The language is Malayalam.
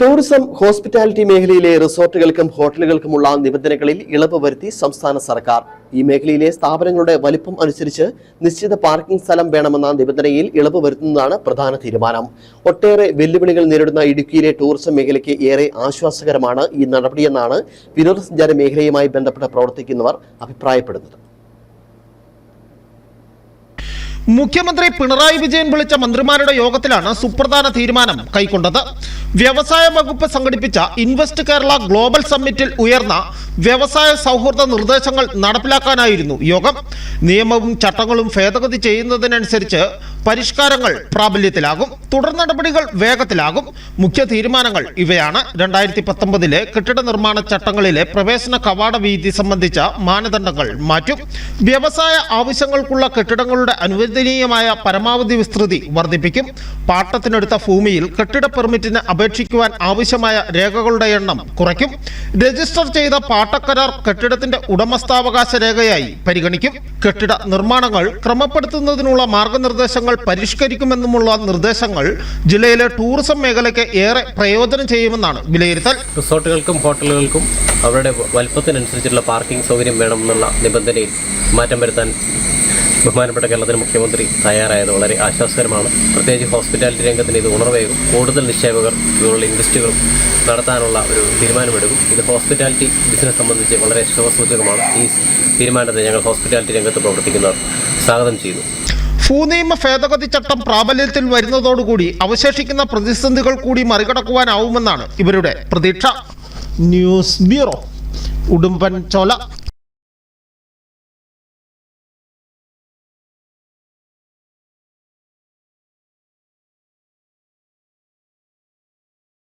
ടൂറിസം ഹോസ്പിറ്റാലിറ്റി മേഖലയിലെ റിസോർട്ടുകൾക്കും ഹോട്ടലുകൾക്കുമുള്ള നിബന്ധനകളിൽ ഇളവ് വരുത്തി സംസ്ഥാന സർക്കാർ. ഈ മേഖലയിലെ സ്ഥാപനങ്ങളുടെ വലിപ്പം അനുസരിച്ച് നിശ്ചിത പാർക്കിംഗ് സ്ഥലം വേണമെന്ന നിബന്ധനയിൽ ഇളവ് വരുത്തുന്നതാണ് പ്രധാന തീരുമാനം. ഒട്ടേറെ വെല്ലുവിളികൾ നേരിടുന്ന ഇടുക്കിയിലെ ടൂറിസം മേഖലയ്ക്ക് ഏറെ ആശ്വാസകരമാണ് ഈ നടപടിയെന്നാണ് വിനോദസഞ്ചാര മേഖലയുമായി ബന്ധപ്പെട്ട് പ്രവർത്തിക്കുന്നവർ അഭിപ്രായപ്പെടുന്നത്. മുഖ്യമന്ത്രി പിണറായി വിജയൻ വിളിച്ച മന്ത്രിമാരുടെ യോഗത്തിലാണ് സുപ്രധാന തീരുമാനം കൈക്കൊണ്ടത്. വ്യവസായ വകുപ്പ് സംഘടിപ്പിച്ച ഇൻവെസ്റ്റ് കേരള ഗ്ലോബൽ സമ്മിറ്റിൽ ഉയർന്ന വ്യവസായ സൗഹൃദ നിർദ്ദേശങ്ങൾ നടപ്പിലാക്കാനായിരുന്നു യോഗം. നിയമവും ചട്ടങ്ങളും ഭേദഗതി ചെയ്യുന്നതിനനുസരിച്ച് പരിഷ്കാരങ്ങൾ പ്രാബല്യത്തിലാകും. തുടർ നടപടികൾ വേഗത്തിലാകും. മുഖ്യ തീരുമാനങ്ങൾ ഇവയാണ്. രണ്ടായിരത്തി പത്തൊമ്പതിലെ കെട്ടിട നിർമ്മാണ ചട്ടങ്ങളിലെ പ്രവേശന കവാട വീതി സംബന്ധിച്ച മാനദണ്ഡങ്ങൾ മാറ്റും. വ്യവസായ ആവശ്യങ്ങൾക്കുള്ള കെട്ടിടങ്ങളുടെ അനുവദനീയമായ പരമാവധി വിസ്തൃതി വർദ്ധിപ്പിക്കും. പാട്ടത്തിനെടുത്ത ഭൂമിയിൽ കെട്ടിട പെർമിറ്റിന് അപേക്ഷിക്കുവാൻ ആവശ്യമായ രേഖകളുടെ എണ്ണം കുറയ്ക്കും. രജിസ്റ്റർ ചെയ്ത പാട്ടക്കരാർ കെട്ടിടത്തിന്റെ ഉടമസ്ഥാവകാശ രേഖയായി പരിഗണിക്കും. കെട്ടിട നിർമ്മാണങ്ങൾ ക്രമപ്പെടുത്തുന്നതിനുള്ള മാർഗനിർദ്ദേശങ്ങൾ പരിഷ്കരിക്കുമെന്നുമുള്ള നിർദ്ദേശങ്ങൾ ജില്ലയിലെ ടൂറിസം മേഖലയ്ക്ക് ഏറെ പ്രയോജനം ചെയ്യുമെന്നാണ് വിലയിരുത്തൽ. റിസോർട്ടുകൾക്കും ഹോട്ടലുകൾക്കും അവരുടെ വലുപ്പത്തിനനുസരിച്ചുള്ള പാർക്കിംഗ് സൗകര്യം വേണമെന്നുള്ള നിബന്ധനയിൽ മാറ്റം വരുത്താൻ ബഹുമാനപ്പെട്ട കേരളത്തിലെ മുഖ്യമന്ത്രി തയ്യാറായത് വളരെ ആശ്വാസകരമാണ്. പ്രത്യേകിച്ച് ഹോസ്പിറ്റാലിറ്റി രംഗത്തിന് ഇത് ഉണർവേകും കൂടുതൽ നിക്ഷേപകർ ഇതുപോലുള്ള ഇൻവെസ്റ്റുകളും നടത്താനുള്ള ഒരു തീരുമാനമെടുക്കും. ഇത് ഹോസ്പിറ്റാലിറ്റി ബിസിനസ് സംബന്ധിച്ച് വളരെ ശുഭസൂചകമാണ് ഈ തീരുമാനത്തെ ഞങ്ങൾ ഹോസ്പിറ്റാലിറ്റി രംഗത്ത് പ്രവർത്തിക്കുന്നവർ സ്വാഗതം ചെയ്യുന്നു. ഭൂനിയമ ഭേദഗതി ചട്ടം പ്രാബല്യത്തിൽ വരുന്നതോടുകൂടി അവശേഷിക്കുന്ന പ്രതിസന്ധികൾ കൂടി മറികടക്കുവാനാവുമെന്നാണ് ഇവരുടെ പ്രതീക്ഷ. ന്യൂസ് ബ്യൂറോ ഉടുമ്പൻ ചോല